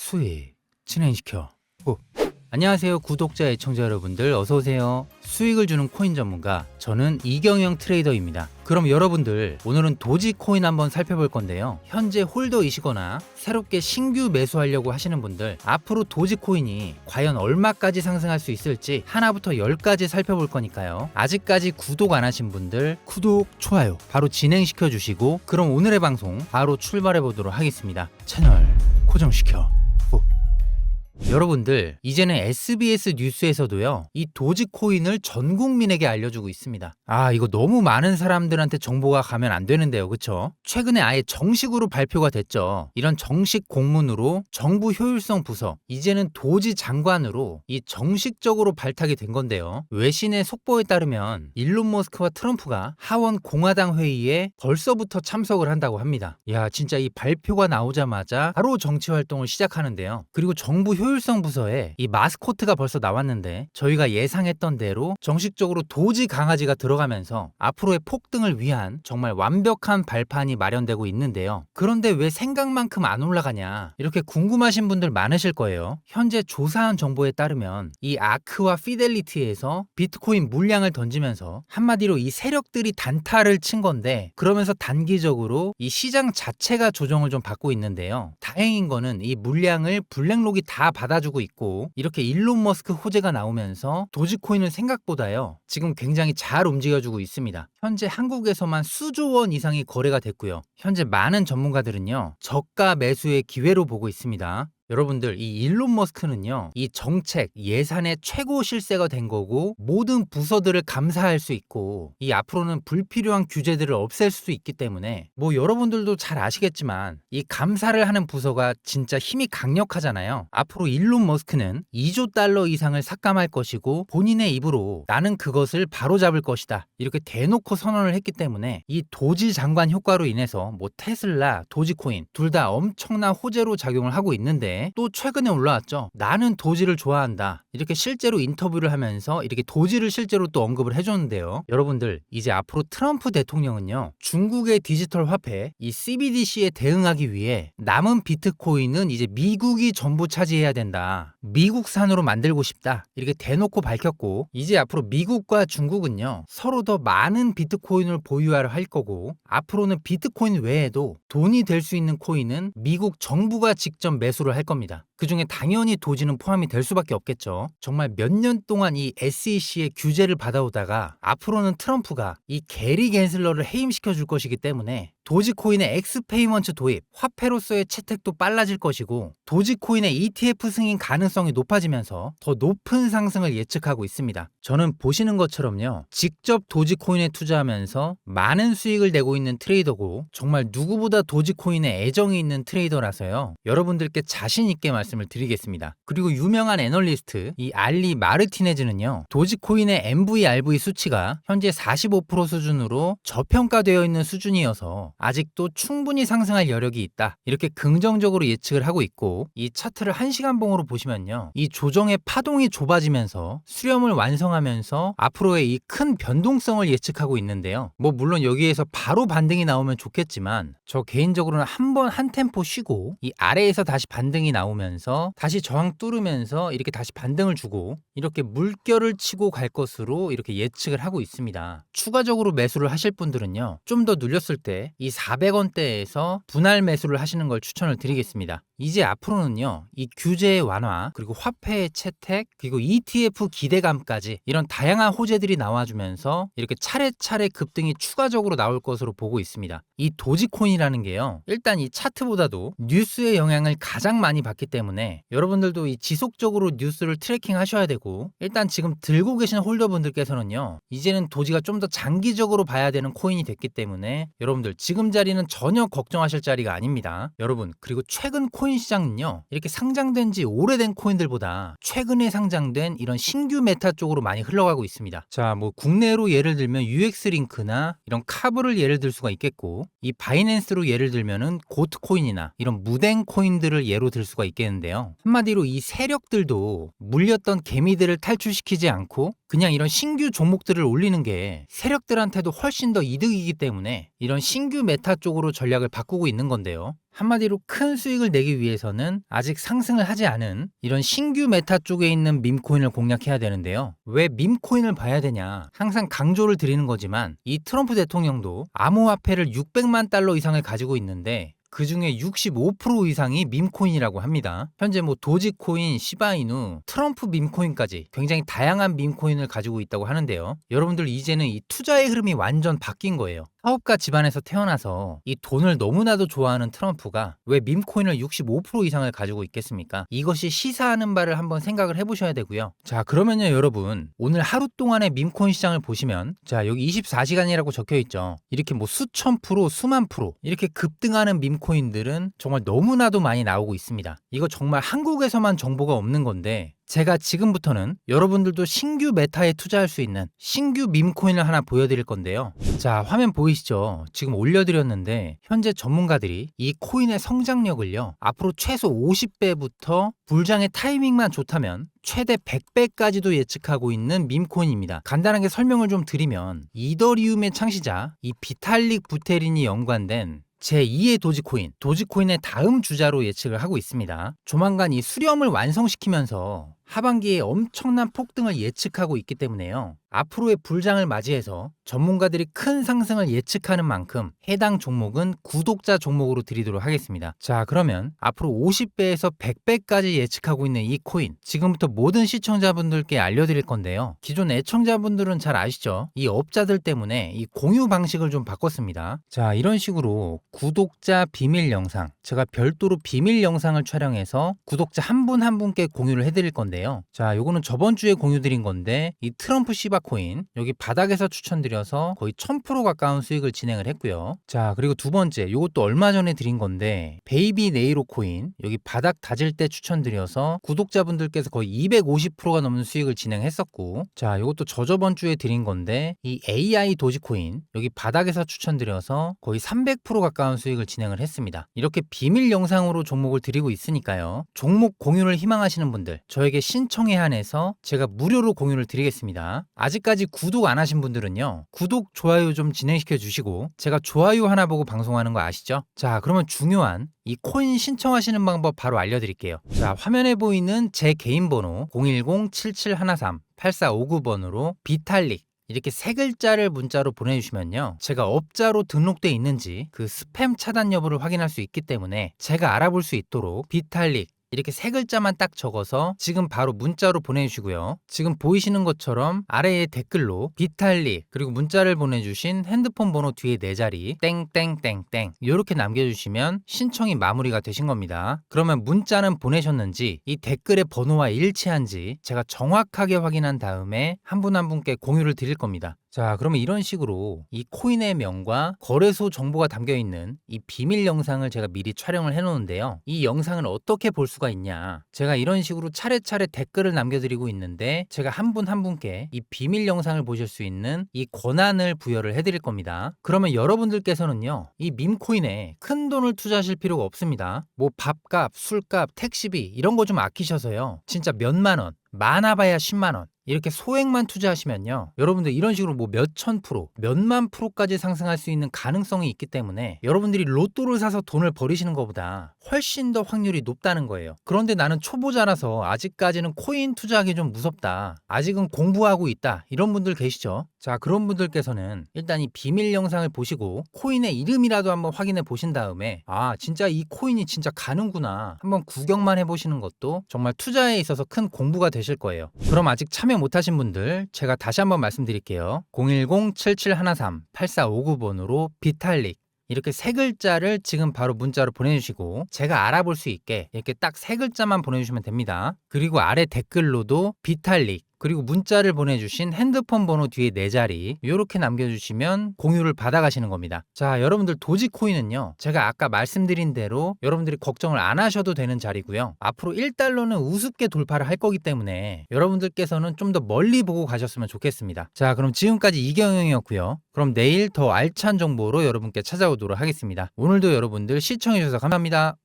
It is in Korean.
수익 진행시켜. 오. 안녕하세요 구독자 애청자 여러분들 어서 오세요. 수익을 주는 코인 전문가 저는 이경영 트레이더입니다. 그럼 여러분들 오늘은 도지 코인 한번 살펴볼 건데요. 현재 홀더이시거나 새롭게 신규 매수하려고 하시는 분들 앞으로 도지 코인이 과연 얼마까지 상승할 수 있을지 하나부터 열까지 살펴볼 거니까요. 아직까지 구독 안 하신 분들 구독 좋아요 바로 진행시켜 주시고 그럼 오늘의 방송 바로 출발해 보도록 하겠습니다. 채널 고정시켜. 오. 여러분들 이제는 SBS 뉴스에서도요 이 도지코인을 전 국민에게 알려주고 있습니다. 아 이거 너무 많은 사람들한테 정보가 가면 안 되는데요 그쵸? 최근에 아예 정식으로 발표가 됐죠. 이런 정식 공문으로 정부 효율성 부서 이제는 도지 장관으로 이 정식적으로 발탁이 된 건데요. 외신의 속보에 따르면 일론 머스크와 트럼프가 하원 공화당 회의에 벌써부터 참석을 한다고 합니다. 야 진짜 이 발표가 나오자마자 바로 정치 활동을 시작하는데요. 그리고 정부 효율 성 부서에 이 마스코트가 벌써 나왔는데 저희가 예상했던 대로 정식적으로 도지 강아지가 들어가면서 앞으로의 폭등을 위한 정말 완벽한 발판이 마련되고 있는데요. 그런데 왜 생각만큼 안 올라가냐 이렇게 궁금하신 분들 많으실 거예요. 현재 조사한 정보에 따르면 이 아크와 피델리티에서 비트코인 물량을 던지면서 한마디로 이 세력들이 단타를 친 건데 그러면서 단기적으로 이 시장 자체가 조정을 좀 받고 있는데요. 다행인 거는 이 물량을 블랙록이 다 받아주고 있고 이렇게 일론 머스크 호재가 나오면서 도지코인은 생각보다요 지금 굉장히 잘 움직여주고 있습니다. 현재 한국에서만 수조 원 이상이 거래가 됐고요. 현재 많은 전문가들은요 저가 매수의 기회로 보고 있습니다. 여러분들 이 일론 머스크는요 이 정책 예산의 최고 실세가 된 거고 모든 부서들을 감사할 수 있고 이 앞으로는 불필요한 규제들을 없앨 수 있기 때문에 뭐 여러분들도 잘 아시겠지만 이 감사를 하는 부서가 진짜 힘이 강력하잖아요. 앞으로 일론 머스크는 2조 달러 이상을 삭감할 것이고 본인의 입으로 나는 그것을 바로잡을 것이다 이렇게 대놓고 선언을 했기 때문에 이 도지 장관 효과로 인해서 뭐 테슬라 도지코인 둘 다 엄청난 호재로 작용을 하고 있는데 또 최근에 올라왔죠. 나는 도지를 좋아한다. 이렇게 실제로 인터뷰를 하면서 이렇게 도지를 실제로 또 언급을 해줬는데요. 여러분들 이제 앞으로 트럼프 대통령은요. 중국의 디지털 화폐 이 CBDC에 대응하기 위해 남은 비트코인은 이제 미국이 전부 차지해야 된다. 미국산으로 만들고 싶다. 이렇게 대놓고 밝혔고 이제 앞으로 미국과 중국은요. 서로 더 많은 비트코인을 보유하려 할 거고 앞으로는 비트코인 외에도 돈이 될 수 있는 코인은 미국 정부가 직접 매수를 할 겁니다. 그 중에 당연히 도지는 포함이 될 수밖에 없겠죠. 정말 몇 년 동안 이 SEC의 규제를 받아오다가 앞으로는 트럼프가 이 게리 겐슬러를 해임시켜 줄 것이기 때문에 도지코인의 엑스페이먼트 도입, 화폐로서의 채택도 빨라질 것이고 도지코인의 ETF 승인 가능성이 높아지면서 더 높은 상승을 예측하고 있습니다. 저는 보시는 것처럼요. 직접 도지코인에 투자하면서 많은 수익을 내고 있는 트레이더고 정말 누구보다 도지코인에 애정이 있는 트레이더라서요. 여러분들께 자신 있게 말씀을 드리겠습니다. 그리고 유명한 애널리스트 이 알리 마르티네즈는요. 도지코인의 MVRV 수치가 현재 45% 수준으로 저평가되어 있는 수준이어서 아직도 충분히 상승할 여력이 있다. 이렇게 긍정적으로 예측을 하고 있고 이 차트를 1시간 봉으로 보시면요. 이 조정의 파동이 좁아지면서 수렴을 완성하면서 앞으로의 이 큰 변동성을 예측하고 있는데요. 뭐 물론 여기에서 바로 반등이 나오면 좋겠지만 저 개인적으로는 한 번한 템포 쉬고 이 아래에서 다시 반등이 나오면서 다시 저항 뚫으면서 이렇게 다시 반등을 주고 이렇게 물결을 치고 갈 것으로 이렇게 예측을 하고 있습니다. 추가적으로 매수를 하실 분들은요. 좀 더 눌렸을 때이 400원대에서 분할 매수를 하시는 걸 추천을 드리겠습니다. 이제 앞으로는요, 이 규제의 완화, 그리고 화폐의 채택, 그리고 ETF 기대감까지 이런 다양한 호재들이 나와주면서 이렇게 차례차례 급등이 추가적으로 나올 것으로 보고 있습니다. 이 도지코인이라는 게요, 일단 이 차트보다도 뉴스의 영향을 가장 많이 받기 때문에 여러분들도 이 지속적으로 뉴스를 트래킹 하셔야 되고, 일단 지금 들고 계신 홀더분들께서는요, 이제는 도지가 좀 더 장기적으로 봐야 되는 코인이 됐기 때문에 여러분들 지금 자리는 전혀 걱정하실 자리가 아닙니다. 여러분, 그리고 최근 코인 시장은요, 이렇게 상장된 지 오래된 코인들보다 최근에 상장된 이런 신규 메타 쪽으로 많이 흘러가고 있습니다. 자, 뭐 국내로 예를 들면 UX링크나 이런 카브를 예를 들 수가 있겠고, 이 바이낸스로 예를 들면은 고트코인이나 이런 무댕 코인들을 예로 들 수가 있겠는데요. 한마디로 이 세력들도 물렸던 개미들을 탈출시키지 않고 그냥 이런 신규 종목들을 올리는 게 세력들한테도 훨씬 더 이득이기 때문에 이런 신규 메타 쪽으로 전략을 바꾸고 있는 건데요. 한마디로 큰 수익을 내기 위해서는 아직 상승을 하지 않은 이런 신규 메타 쪽에 있는 밈코인을 공략해야 되는데요. 왜 밈코인을 봐야 되냐? 항상 강조를 드리는 거지만 이 트럼프 대통령도 암호화폐를 600만 달러 이상을 가지고 있는데 그 중에 65% 이상이 밈코인이라고 합니다. 현재 뭐 도지코인, 시바이누, 트럼프 밈코인까지 굉장히 다양한 밈코인을 가지고 있다고 하는데요. 여러분들 이제는 이 투자의 흐름이 완전 바뀐 거예요. 사업가 집안에서 태어나서 이 돈을 너무나도 좋아하는 트럼프가 왜 밈코인을 65% 이상을 가지고 있겠습니까? 이것이 시사하는 바를 한번 생각을 해보셔야 되고요. 자, 그러면요, 여러분. 오늘 하루 동안의 밈코인 시장을 보시면, 자, 여기 24시간이라고 적혀 있죠. 이렇게 뭐 수천 프로, 수만 프로, 이렇게 급등하는 밈코인들은 정말 너무나도 많이 나오고 있습니다. 이거 정말 한국에서만 정보가 없는 건데, 제가 지금부터는 여러분들도 신규 메타에 투자할 수 있는 신규 밈코인을 하나 보여드릴 건데요. 자, 화면 보이시죠? 지금 올려드렸는데 현재 전문가들이 이 코인의 성장력을요. 앞으로 최소 50배부터 불장의 타이밍만 좋다면 최대 100배까지도 예측하고 있는 밈코인입니다. 간단하게 설명을 좀 드리면 이더리움의 창시자 이 비탈릭 부테린이 연관된 제2의 도지코인, 도지코인의 다음 주자로 예측을 하고 있습니다. 조만간 이 수렴을 완성시키면서 하반기에 엄청난 폭등을 예측하고 있기 때문에요. 앞으로의 불장을 맞이해서 전문가들이 큰 상승을 예측하는 만큼 해당 종목은 구독자 종목으로 드리도록 하겠습니다. 자, 그러면 앞으로 50배에서 100배까지 예측하고 있는 이 코인 지금부터 모든 시청자분들께 알려드릴 건데요. 기존 애청자분들은 잘 아시죠? 이 업자들 때문에 이 공유 방식을 좀 바꿨습니다. 자, 이런 식으로 구독자 비밀 영상 제가 별도로 비밀 영상을 촬영해서 구독자 한 분한 분께 공유를 해드릴 건데요. 자, 요거는 저번 주에 공유드린 건데 이 트럼프 시바 코인 여기 바닥에서 추천드려서 거의 1000% 가까운 수익을 진행을 했고요. 자, 그리고 두 번째 요것도 얼마 전에 드린 건데 베이비 네이로 코인 여기 바닥 다질 때 추천드려서 구독자분들께서 거의 250%가 넘는 수익을 진행했었고 자, 요것도 저저번 주에 드린 건데 이 AI 도지코인 여기 바닥에서 추천드려서 거의 300% 가까운 수익을 진행을 했습니다. 이렇게 비밀 영상으로 종목을 드리고 있으니까요. 종목 공유를 희망하시는 분들 저에게 신청에 한해서 제가 무료로 공유를 드리겠습니다. 아직까지 구독 안 하신 분들은요. 구독, 좋아요 좀 진행시켜 주시고 제가 좋아요 하나 보고 방송하는 거 아시죠? 자, 그러면 중요한 이 코인 신청하시는 방법 바로 알려드릴게요. 자, 화면에 보이는 제 개인 번호 010-7713-8459번으로 비탈릭 이렇게 세 글자를 문자로 보내주시면요. 제가 업자로 등록돼 있는지 그 스팸 차단 여부를 확인할 수 있기 때문에 제가 알아볼 수 있도록 비탈릭 이렇게 세 글자만 딱 적어서 지금 바로 문자로 보내주시고요. 지금 보이시는 것처럼 아래에 댓글로 비탈릭 그리고 문자를 보내주신 핸드폰 번호 뒤에 네 자리 땡땡땡땡 이렇게 남겨주시면 신청이 마무리가 되신 겁니다. 그러면 문자는 보내셨는지 이 댓글의 번호와 일치한지 제가 정확하게 확인한 다음에 한 분한 분께 공유를 드릴 겁니다. 자, 그러면 이런 식으로 이 코인의 명과 거래소 정보가 담겨 있는 이 비밀 영상을 제가 미리 촬영을 해 놓는데요. 이 영상을 어떻게 볼 수가 있냐? 제가 이런 식으로 차례차례 댓글을 남겨 드리고 있는데 제가 한분한 분께 이 비밀 영상을 보실 수 있는 이 권한을 부여를 해 드릴 겁니다. 그러면 여러분들께서는요, 이 밈코인에 큰 돈을 투자하실 필요가 없습니다. 뭐 밥값, 술값, 택시비 이런 거 좀 아끼셔서요. 진짜 몇만 원, 많아봐야 10만 원. 이렇게 소액만 투자하시면요. 여러분들 이런 식으로 뭐 몇천 프로, 몇만 프로까지 상승할 수 있는 가능성이 있기 때문에 여러분들이 로또를 사서 돈을 버리시는 것보다 훨씬 더 확률이 높다는 거예요. 그런데 나는 초보자라서 아직까지는 코인 투자하기 좀 무섭다. 아직은 공부하고 있다. 이런 분들 계시죠? 자, 그런 분들께서는 일단 이 비밀 영상을 보시고 코인의 이름이라도 한번 확인해 보신 다음에 아, 진짜 이 코인이 진짜 가는구나. 한번 구경만 해 보시는 것도 정말 투자에 있어서 큰 공부가 되실 거예요. 그럼 아직 참여 못 하신 분들 제가 다시 한번 말씀드릴게요. 010-7713-8459번으로 비탈릭 이렇게 세 글자를 지금 바로 문자로 보내주시고 제가 알아볼 수 있게 이렇게 딱 세 글자만 보내주시면 됩니다. 그리고 아래 댓글로도 비탈릭 그리고 문자를 보내주신 핸드폰 번호 뒤에 네 자리 이렇게 남겨주시면 공유를 받아가시는 겁니다. 자 여러분들 도지코인은요 제가 아까 말씀드린 대로 여러분들이 걱정을 안 하셔도 되는 자리고요. 앞으로 1달러는 우습게 돌파를 할 거기 때문에 여러분들께서는 좀 더 멀리 보고 가셨으면 좋겠습니다. 자 그럼 지금까지 이경영이었고요. 그럼 내일 더 알찬 정보로 여러분께 찾아오도록 하겠습니다. 오늘도 여러분들 시청해주셔서 감사합니다.